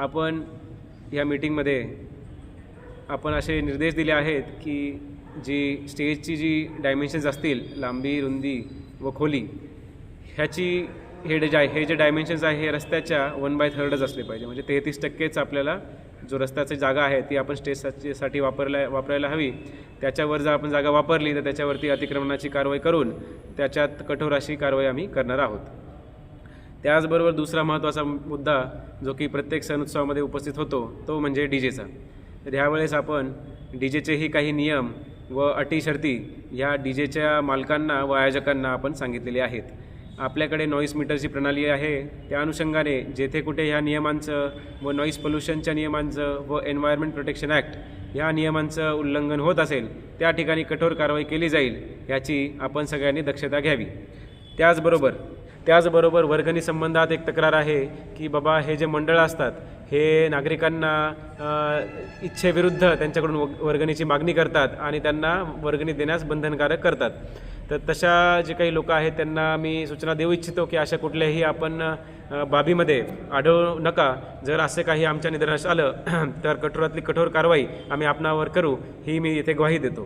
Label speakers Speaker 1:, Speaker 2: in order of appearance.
Speaker 1: आपण या मीटिंगमध्ये आपण असे निर्देश दिले आहेत की जी स्टेजची जी डायमेन्शन्स असतील लांबी रुंदी व खोली ह्याची हे जे आहे हे जे डायमेन्शन्स आहे हे रस्त्याच्या वन बाय थर्डच असले पाहिजे. म्हणजे तेहतीस टक्केच आपल्याला जो रस्त्याची जागा आहे ती आपण स्टेजसाठी वापरल्या वापरायला हवी. त्याच्यावर जर आपण जागा वापरली तर त्याच्यावरती अतिक्रमणाची कारवाई करून त्याच्यात कठोर अशी कारवाई आम्ही करणार आहोत. त्याचबरोबर दुसरा महत्त्वाचा मुद्दा जो की प्रत्येक सण उत्सवामध्ये उपस्थित होतो तो म्हणजे डी जेचा. तर ह्यावेळेस आपण डी जेचेही काही नियम व अटी शर्ती ह्या डी जेच्या मालकांना व आयोजकांना आपण सांगितलेले आहेत. आपल्याकडे नॉईस मीटरची प्रणाली आहे. त्या अनुषंगाने जेथे कुठे ह्या नियमांचं व नॉईस पोल्युशनच्या नियमांचं व एन्व्हायरमेंट प्रोटेक्शन ॲक्ट ह्या नियमांचं उल्लंघन होत असेल त्या ठिकाणी कठोर कारवाई केली जाईल याची आपण सगळ्यांनी दक्षता घ्यावी. त्याचबरोबर त्याचबरोबर वर्गणी संबंधात एक तक्रार आहे की बाबा हे जे मंडळ असतात हे नागरिकांना इच्छेविरुद्ध त्यांच्याकडून व- वर्गणीची मागणी करतात आणि त्यांना वर्गणी देण्यास बंधनकारक करतात. तर तशा जे काही लोक आहेत त्यांना मी सूचना देऊ इच्छितो की अशा कुठल्याही आपण बाबीमध्ये आढळू नका. जर असे काही आमच्या निदर्शनास आलं तर कठोरातली कठोर कारवाई आम्ही आपणावर करू ही मी इथे ग्वाही देतो.